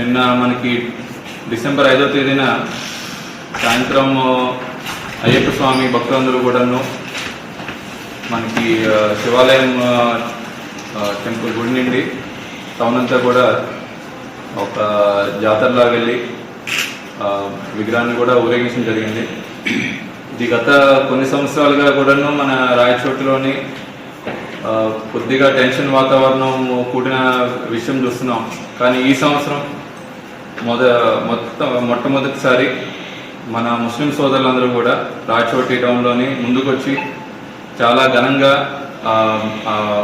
నిన్న మనకి డిసెంబర్ ఐదో తేదీన సాయంత్రం అయ్యప్ప స్వామి భక్తులందరూ కూడాను మనకి శివాలయం టెంపుల్ గుడి నుండి టౌన్ అంతా కూడా ఒక జాతరలా వెళ్ళి విగ్రహాన్ని కూడా ఊరేగించడం జరిగింది. ఇది గత కొన్ని సంవత్సరాలుగా కూడాను మన రాయచోటులోని కొద్దిగా టెన్షన్ వాతావరణం కూడిన విషయం చూస్తున్నాం. కానీ ఈ సంవత్సరం మొద మొత్తం మొట్టమొదటిసారి మన ముస్లిం సోదరులందరూ కూడా రాచోటి టౌన్లోని ముందుకొచ్చి చాలా ఘనంగా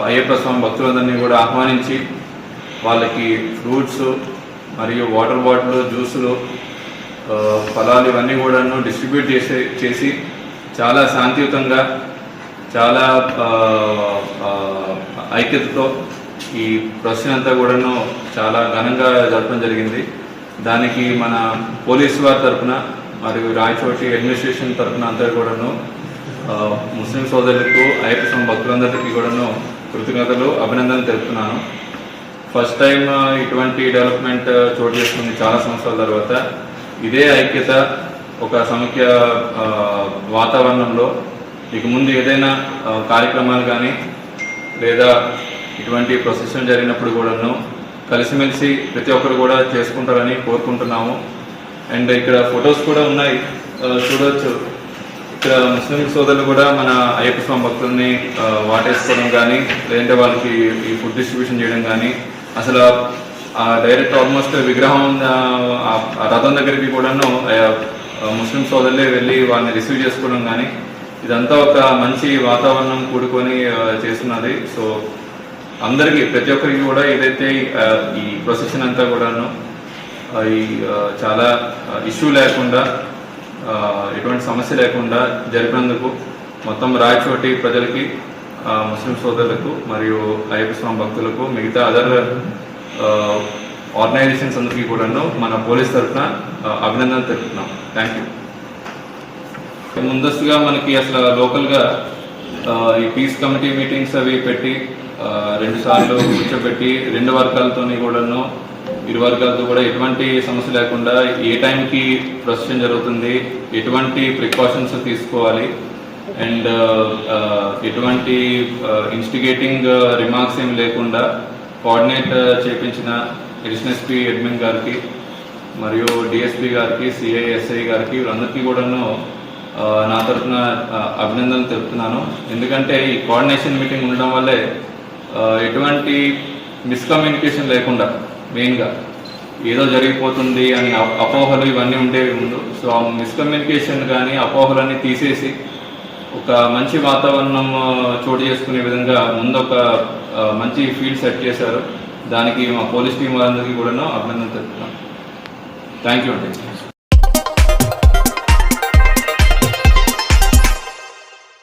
అయ్యప్ప స్వామి భక్తులందరినీ కూడా ఆహ్వానించి వాళ్ళకి ఫ్రూట్స్ మరియు వాటర్ బాటిల్ జ్యూసులు ఫలాలు ఇవన్నీ కూడాను డిస్ట్రిబ్యూట్ చేసే చేసి చాలా శాంతియుతంగా చాలా ఐక్యతతో ఈ ప్రశ్న అంతా కూడాను చాలా ఘనంగా జరపడం జరిగింది. దానికి మన పోలీసు వారి తరఫున మరియు రాయచోటి అడ్మినిస్ట్రేషన్ తరఫున అందరు కూడాను ముస్లిం సోదరులకు అయ్యప్ప స్వామి భక్తులందరికీ కూడాను కృతజ్ఞతలు అభినందనలు తెలుపుతున్నాను. ఫస్ట్ టైం ఇటువంటి డెవలప్మెంట్ చోటు చేసుకుంది చాలా సంవత్సరాల తర్వాత. ఇదే ఐక్యత ఒక సమైక్య వాతావరణంలో ఇక ముందు ఏదైనా కార్యక్రమాలు కానీ లేదా ఇటువంటి ప్రొసెషన్ జరిగినప్పుడు కూడాను కలిసిమెలిసి ప్రతి ఒక్కరు కూడా చేసుకుంటారని కోరుకుంటున్నాము. అండ్ ఇక్కడ ఫొటోస్ కూడా ఉన్నాయి. చూడవచ్చు ఇక్కడ ముస్లిం సోదరులు కూడా మన అయ్యప్ప స్వామి భక్తుల్ని వాటేసుకోవడం కానీ లేదంటే వాళ్ళకి ఈ ఫుడ్ డిస్ట్రిబ్యూషన్ చేయడం కానీ అసలు డైరెక్ట్ ఆల్మోస్ట్ విగ్రహం ఆ, రథం దగ్గరికి కూడాను ముస్లిం సోదరులే వెళ్ళి వాళ్ళని రిసీవ్ చేసుకోవడం కానీ ఇదంతా ఒక మంచి వాతావరణం కూడుకొని చేస్తున్నది. సో అందరికీ ప్రతి ఒక్కరికి కూడా ఏదైతే ఈ ప్రొసెషన్ అంతా కూడాను ఈ చాలా ఇష్యూ లేకుండా ఎటువంటి సమస్య లేకుండా జరిపినందుకు మొత్తం రాయచోటి ప్రజలకి ముస్లిం సోదరులకు మరియు అయ్యప్ప స్వామి భక్తులకు మిగతా అదర్ ఆర్గనైజేషన్స్ అందరికీ కూడాను మన పోలీస్ తరఫున అభినందన తెలుపుతున్నాం. థ్యాంక్ యూ ముందస్తుగా మనకి అసలు లోకల్గా ఈ పీస్ కమిటీ మీటింగ్స్ అవి పెట్టి రెండుసార్లు రెండు సార్లు కూర్చోబెట్టి రెండు వర్గాలతోని కూడాను ఇరు వర్గాలతో కూడా ఎటువంటి సమస్య లేకుండా ఏ టైంకి ప్రొసెషన్ జరుగుతుంది ఎటువంటి ప్రికాషన్స్ తీసుకోవాలి అండ్ ఎటువంటి ఇన్స్టిగేటింగ్ రిమార్క్స్ ఏమి లేకుండా కోఆర్డినేట్ చేపించిన అడిషనల్ ఎస్పీ అడ్మిన్ గారికి మరియు డిఎస్పీ గారికి సిఐఎస్ఐ గారికి వీళ్ళందరికీ కూడాను నా తరఫున అభినందనలు తెలుపుతున్నాను. ఎందుకంటే ఈ కోఆర్డినేషన్ మీటింగ్ ఉండడం వల్లే ఎటువంటి మిస్కమ్యూనికేషన్ లేకుండా మెయిన్గా ఏదో జరిగిపోతుంది అని అపోహలు ఇవన్నీ ఉండేవి ముందు. సో ఆ మిస్కమ్యూనికేషన్ కానీ అపోహలన్నీ తీసేసి ఒక మంచి వాతావరణం చోటు చేసుకునే విధంగా ముందు ఒక మంచి ఫీల్డ్ సెట్ చేశారు. దానికి మా పోలీస్ టీం వారందరికీ కూడాను అభినందన తెలుపుతున్నాం. థ్యాంక్ యూ అండి.